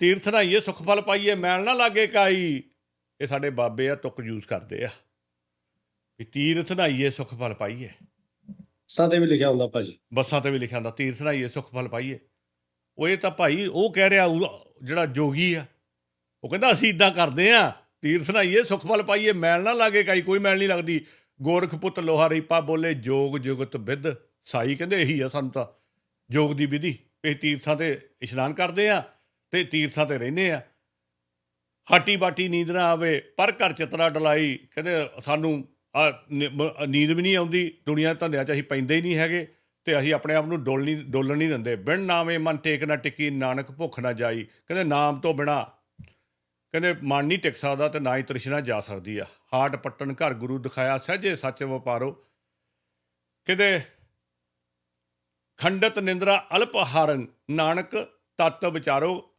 ਤੀਰਥ ਨਾਈਏ ਸੁਖ ਫਲ ਪਾਈਏ ਮੈਲ ਨਾ ਲਾਗੇ ਕਾਈ ਇਹ ਸਾਡੇ ਬਾਬੇ ਆ ਤੁਕ ਯੂਜ਼ ਕਰਦੇ ਆ। ਵੀ ਤੀਰਥ ਨਾਈਏ ਸੁਖ ਫਲ ਪਾਈਏ। ਸਾਂ ਤੇ ਵੀ ਲਿਖਿਆ ਹੁੰਦਾ ਭਾਜੀ। ਬੱਸਾਂ ਤੇ ਵੀ ਲਿਖਿਆ ਹੁੰਦਾ ਤੀਰਥ ਨਾਈਏ ਸੁਖ ਫਲ ਪਾਈਏ। ਉਹ ਇਹ ਤਾਂ ਭਾਈ ਉਹ ਕਹਿ ਰਿਹਾ ਜਿਹੜਾ ਜੋਗੀ ਆ ਉਹ ਕਹਿੰਦਾ ਅਸੀਂ ਇਦਾਂ ਕਰਦੇ ਆ ਤੀਰਥ ਨਾਈਏ ਸੁਖ ਫਲ ਪਾਈਏ ਮੈਲ ਨਾ ਲਾਗੇ ਕਾਈ ਕੋਈ ਮੈਲ ਨਹੀਂ ਲੱਗਦੀ। ਗੋਰਖ ਪੁੱਤ ਲੋਹਾ ਰੀਪਾ ਬੋਲੇ ਜੋਗ ਜੁਗਤ ਵਿਦ ਸਾਈ ਕਹਿੰਦੇ ਇਹੀ ਆ ਸਾਨੂੰ ਤਾਂ ਜੋਗ ਦੀ ਵਿਧੀ। ਇਹ ਤੀਰਥਾਂ ਤੇ ਇਸ਼ਨਾਨ ਕਰਦੇ ਆ ਤੇ ਤੀਰਥਾਂ ਤੇ ਰਹਿੰਦੇ ਆ। ਹਾਟੀ ਬਾਟੀ ਨੀਂਦ ਨਾ ਆਵੇ, ਪਰ ਘਰ ਚਤਰਾ ਡਲਾਈ, ਕਹਿੰਦੇ ਸਾਨੂੰ ਆ ਨੀਂਦ ਵੀ ਨਹੀਂ ਆਉਂਦੀ, ਦੁਨੀਆ ਧੰਦਿਆਂ 'ਚ ਅਸੀਂ ਪੈਂਦੇ ਹੀ ਨਹੀਂ ਹੈਗੇ, ਤੇ ਅਸੀਂ ਆਪਣੇ ਆਪ ਨੂੰ ਡੋਲ ਡੋਲਣ ਨਹੀਂ ਦਿੰਦੇ। ਬਿਨ ਨਾਵੇਂ ਮਨ ਟੇਕ ਨਾ ਟਿੱਕੀ, ਨਾਨਕ ਭੁੱਖ ਨਾ ਜਾਈ। ਕਹਿੰਦੇ ਨਾਮ ਤੋਂ ਬਿਨਾ, ਕਹਿੰਦੇ ਮਨ ਨਹੀਂ ਟਿਕ ਸਕਦਾ ਤੇ ਨਾ ਹੀ ਤ੍ਰਿਸ਼ਨਾ ਜਾ ਸਕਦੀ ਆ। ਹਾਟ ਪੱਟਣ ਘਰ ਗੁਰੂ ਦਿਖਾਇਆ, ਸਹਜੇ ਸੱਚ ਵਪਾਰੋ। ਕਹਿੰਦੇ, ਖੰਡਤ ਨਿੰਦਰਾ ਅਲਪ ਹਾਰੰ ਨਾਨਕ ਤਤ ਵਿਚਾਰੋ।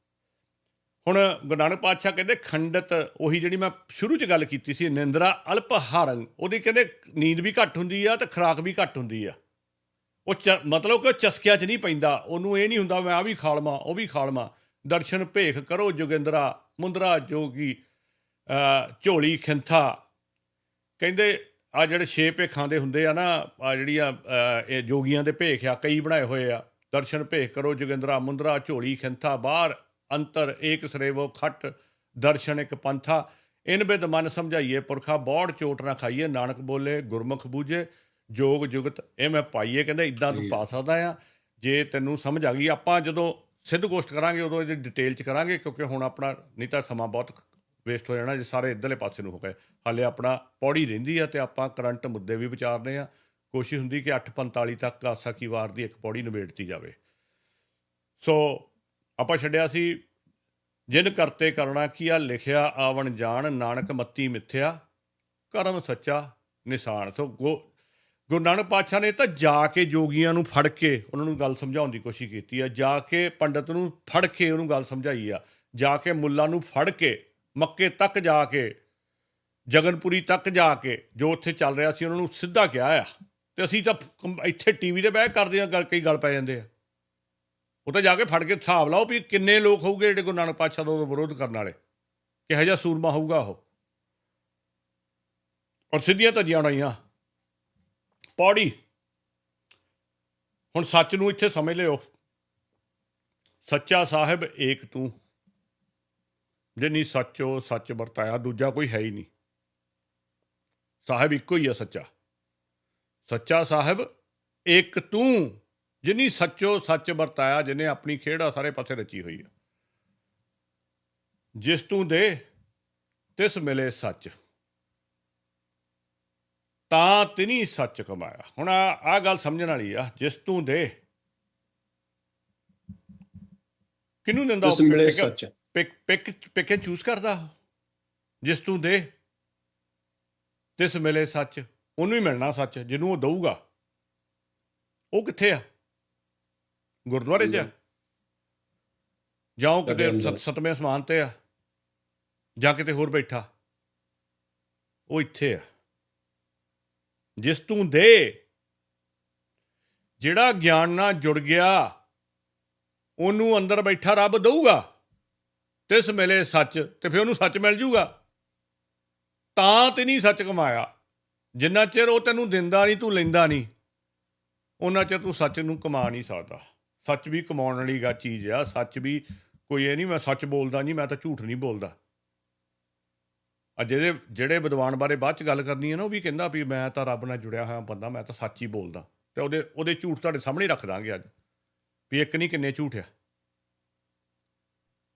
ਹੁਣ ਗੁਰੂ ਨਾਨਕ ਪਾਤਸ਼ਾਹ ਕਹਿੰਦੇ, ਖੰਡਤ, ਉਹੀ ਜਿਹੜੀ ਮੈਂ ਸ਼ੁਰੂ 'ਚ ਗੱਲ ਕੀਤੀ ਸੀ, ਨਿੰਦਰਾ ਅਲਪ ਹਾਰੰ ਉਹਦੀ ਕਹਿੰਦੇ ਨੀਂਦ ਵੀ ਘੱਟ ਹੁੰਦੀ ਆ ਤੇ ਖੁਰਾਕ ਵੀ ਘੱਟ ਹੁੰਦੀ ਆ। ਉਹ ਚ- ਮਤਲਬ ਕਿ ਉਹ ਚਸਕਿਆ 'ਚ ਨਹੀਂ ਪੈਂਦਾ, ਉਹਨੂੰ ਇਹ ਨਹੀਂ ਹੁੰਦਾ ਮੈਂ ਆ ਵੀ ਖਾਲਮਾ ਉਹ ਵੀ ਖਾਲਮਾ ਦਰਸ਼ਨ ਭੇਖ ਕਰੋ ਜੋਗਿੰਦਰਾ, ਮੁੰਦਰਾ ਜੋਗੀ ਝੋਲੀ ਖਿੰਥਾ। ਕਹਿੰਦੇ ਆ ਜਿਹੜੇ ਛੇ ਭੇਖਾਂ ਦੇ ਹੁੰਦੇ ਆ ਨਾ ਆ ਜਿਹੜੀਆਂ ਇਹ ਜੋਗੀਆਂ ਦੇ ਭੇਖ ਆ, ਕਈ ਬਣਾਏ ਹੋਏ ਆ। ਦਰਸ਼ਨ ਭੇਖ ਕਰੋ ਜੋਗਿੰਦਰਾ, ਮੁੰਦਰਾ, ਝੋਲੀ ਖਿੰਥਾ, ਬਾਹਰ। ਅੰਤਰ ਏਕ ਸਰੇਵੋ ਖੱਟ ਦਰਸ਼ਨ ਇੱਕ ਪੰਥਾ। ਇਨ ਬਿਦ ਮਨ ਸਮਝਾਈਏ ਪੁਰਖਾ ਬੌੜ ਚੋਟ ਨਾ ਖਾਈਏ। ਨਾਨਕ ਬੋਲੇ ਗੁਰਮੁਖ ਬੂਝੇ ਜੋਗ ਜੁਗਤ ਇਹ ਮੈਂ ਪਾਈਏ। ਕਹਿੰਦਾ ਇਦਾਂ ਤੂੰ। ਪਾ ਸਕਦਾ ਆ। ਜੇ ਤੈਨੂੰ ਸਮਝ ਆ ਗਈ ਆਪਾਂ ਜਦੋਂ ਸਿੱਧ ਗੋਸ਼ਟ ਕਰਾਂਗੇ ਉਦੋਂ ਇਹਦੀ ਡਿਟੇਲ ਚ ਕਰਾਂਗੇ ਕਿਉਂਕਿ ਹੁਣ ਆਪਣਾ ਨਹੀਂ ਤਾਂ ਸਮਾਂ ਬਹੁਤ ਵੇਸਟ ਹੋ ਜਾਣਾ ਜੇ ਸਾਰੇ ਇਧਰਲੇ ਪਾਸੇ ਨੂੰ ਹੋ ਗਏ। ਹਾਲੇ ਆਪਣਾ ਪੌੜੀ ਰਹਿੰਦੀ ਆ ਤੇ ਆਪਾਂ ਕਰੰਟ ਮੁੱਦੇ ਵੀ ਵਿਚਾਰਨੇ ਆ। ਕੋਸ਼ਿਸ਼ ਹੁੰਦੀ ਕਿ 8:45 ਤੱਕ ਆਸਾ ਕੀ ਵਾਰ ਦੀ ਇੱਕ ਪੌੜੀ ਨਿਬੇੜਤੀ ਜਾਵੇ। ਸੋ ਆਪਾਂ ਛੱਡਿਆ ਸੀ, ਜਿਨ ਕਰਤੇ ਕਰਨਾ ਕੀਆ ਲਿਖਿਆ ਆਵਣ ਜਾਣ, ਨਾਨਕ ਮੱਤੀ ਮਿੱਥਿਆ, ਕਰਮ ਸੱਚਾ ਨਿਸ਼ਾਨ। ਸੋ ਗੋ, ਗੁਰੂ ਨਾਨਕ ਪਾਤਸ਼ਾਹ ਨੇ ਤਾਂ ਜਾ ਕੇ ਜੋਗੀਆਂ ਨੂੰ ਫੜ ਕੇ ਉਹਨਾਂ ਨੂੰ ਗੱਲ ਸਮਝਾਉਣ ਦੀ ਕੋਸ਼ਿਸ਼ ਕੀਤੀ ਆ। ਜਾ ਕੇ ਪੰਡਤ ਨੂੰ ਫੜ ਕੇ ਉਹਨੂੰ ਗੱਲ ਸਮਝਾਈ ਆ। ਜਾ ਕੇ ਮੁੱਲਾ ਨੂੰ ਫੜ ਕੇ ਮੱਕੇ ਤੱਕ ਜਾ ਕੇ, ਜਗਨਪੁਰੀ ਤੱਕ ਜਾ ਕੇ, ਜੋ ਉੱਥੇ ਚੱਲ ਰਿਹਾ ਸੀ, ਉਹਨਾਂ ਨੂੰ ਸਿੱਧਾ ਕਿਹਾ ਆ। ਤੇ ਅਸੀਂ ਤਾਂ ਕੰਪ- ਇੱਥੇ ਟੀਵੀ ਤੇ ਬਹਿ ਕਰਦੇ ਆ, ਗੱਲ, ਕਈ ਗੱਲ ਪੈ ਜਾਂਦੇ ਆ। ਉਹ ਜਾ ਕੇ ਫੜ ਕੇ ਹਿਸਾਬ ਲਾਓ ਵੀ ਕਿੰਨੇ ਲੋਕ ਹੋਊਗੇ ਜਿਹੜੇ ਗੁਰੂ ਨਾਨਕ ਪਾਤਸ਼ਾਹ ਦਾ ਵਿਰੋਧ ਕਰਨ ਵਾਲੇ। ਕਿਹੋ ਜਿਹਾ ਸੂਰਮਾ ਹੋਊਗਾ ਉਹ। ਔਰ ਸਿੱਧੀਆਂ ਧੱਜੀਆਂ ਉਡਾਈਆਂ। ਪੌੜੀ। ਹੁਣ ਸੱਚ ਨੂੰ ਇੱਥੇ ਸਮਝ ਲਿਓ। ਸੱਚਾ ਸਾਹਿਬ ਏਕ ਤੂੰ। ਜੇ ਜਿਨੀ ਸੱਚੋ ਸੱਚ ਵਰਤਾਇਆ, ਦੂਜਾ ਕੋਈ ਹੈ ਹੀ ਨਹੀਂ। ਸਾਹਿਬ ਇੱਕੋ ਹੀ ਆ ਸੱਚਾ। ਸੱਚਾ ਸਾਹਿਬ ਏਕ ਤੂੰ। ਜਿਨੀ ਸੱਚੋ ਸੱਚ ਵਰਤਾਇਆ ਜਿਨੇ ਆਪਣੀ ਖੇੜਾ ਸਾਰੇ ਪਾਸੇ ਰਚੀ ਹੋਈ ਆ। ਜਿਸ ਤੂੰ ਦੇ ਤਿਸ ਮਿਲੇ ਸੱਚ। ਤਾਂ ਤਿਨੀ ਸੱਚ ਕਮਾਇਆ। ਹੁਣ ਆ ਆ ਗੱਲ ਸਮਝਣ ਵਾਲੀ ਆ ਜਿਸ ਤੂੰ ਦੇ ਕਿਹਨੂੰ ਦਿੰਦਾ ਉਸ ਮਿਲੇ ਸੱਚ। ਪਿਕ ਪਿਕ ਪਿਕ ਚੂਜ਼ ਕਰਦਾ। ਜਿਸ ਤੂੰ ਦੇ ਤਿਸ ਮਿਲੇ ਸੱਚ। ਉਹਨੂੰ ਹੀ ਮਿਲਣਾ ਸੱਚ ਜਿਹਨੂੰ ਉਹ ਦਊਗਾ। ਉਹ ਕਿੱਥੇ ਆ? ਗੁਰਦੁਆਰੇ 'ਚ? ਜਾਂ ਉਹ ਕਿਤੇ ਸਤਵੇਂ ਅਸਮਾਨ ਤੇ ਆ? ਜਾਂ ਕਿਤੇ ਹੋਰ ਬੈਠਾ? ਉਹ ਇੱਥੇ ਆ। ਜਿਸ ਤੂੰ ਦੇ ਜਿਹੜਾ ਗਿਆਨ ਨਾਲ ਜੁੜ ਗਿਆ ਉਹਨੂੰ ਅੰਦਰ ਬੈਠਾ ਰੱਬ ਦਊਗਾ। ਤਿਸ ਮਿਲੇ ਸੱਚ ਤੇ ਫਿਰ ਉਹਨੂੰ ਸੱਚ ਮਿਲ ਜੂਗਾ। ਤਾਂ ਤੇ ਨਹੀਂ ਸੱਚ ਕਮਾਇਆ। ਜਿੰਨਾ ਚਿਰ ਉਹ ਤੈਨੂੰ ਦਿੰਦਾ ਨਹੀਂ ਤੂੰ ਲੈਂਦਾ ਨਹੀਂ ਉਹਨਾਂ ਚਿਰ ਤੂੰ ਸੱਚ ਨੂੰ ਕਮਾ ਨਹੀਂ ਸਕਦਾ। ਸੱਚ ਵੀ ਕਮਾਉਣ ਵਾਲੀ ਗਾ ਚੀਜ਼ ਆ, ਸੱਚ ਵੀ ਕੋਈ ਇਹ ਨਹੀਂ ਮੈਂ ਸੱਚ ਬੋਲਦਾ ਨਹੀਂ, ਮੈਂ ਤਾਂ ਝੂਠ ਨਹੀਂ ਬੋਲਦਾ। ਆ ਜਿਹੜੇ ਜਿਹੜੇ ਵਿਦਵਾਨ ਬਾਰੇ ਬਾਅਦ ਚ ਗੱਲ ਕਰਨੀ ਹੈ ਨਾ, ਉਹ ਵੀ ਕਹਿੰਦਾ ਵੀ ਮੈਂ ਤਾਂ ਰੱਬ ਨਾਲ ਜੁੜਿਆ ਹੋਇਆ ਬੰਦਾ, ਮੈਂ ਤਾਂ ਸੱਚ ਹੀ ਬੋਲਦਾ। ਤੇ ਉਹਦੇ ਉਹਦੇ ਝੂਠ ਤੁਹਾਡੇ ਸਾਹਮਣੇ ਰੱਖ ਦਾਂਗੇ ਅੱਜ। ਵੀ ਇੱਕ ਨਹੀਂ ਕਿੰਨੇ ਝੂਠ ਆ।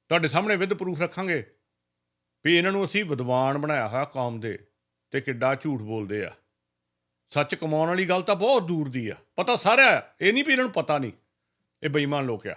ਤੁਹਾਡੇ ਸਾਹਮਣੇ ਵਿਦ ਪ੍ਰੂਫ ਰੱਖਾਂਗੇ ਵੀ ਇਹਨਾਂ ਨੂੰ ਅਸੀਂ ਵਿਦਵਾਨ ਬਣਾਇਆ ਹੋਇਆ ਕੌਮ ਦੇ ਤੇ ਕਿੱਡਾ ਝੂਠ ਬੋਲਦੇ ਆ। ਸੱਚ ਕਮਾਉਣ ਵਾਲੀ ਗੱਲ ਤਾਂ ਬਹੁਤ ਦੂਰ ਦੀ ਆ। ਪਤਾ ਸਾਰਾ ਇਹ ਨਹੀਂ ਵੀ ਇਹਨਾਂ ਨੂੰ ਪਤਾ ਨਹੀਂ। ਇਹ ਬੇਈਮਾਨ ਲੋਕ ਆ।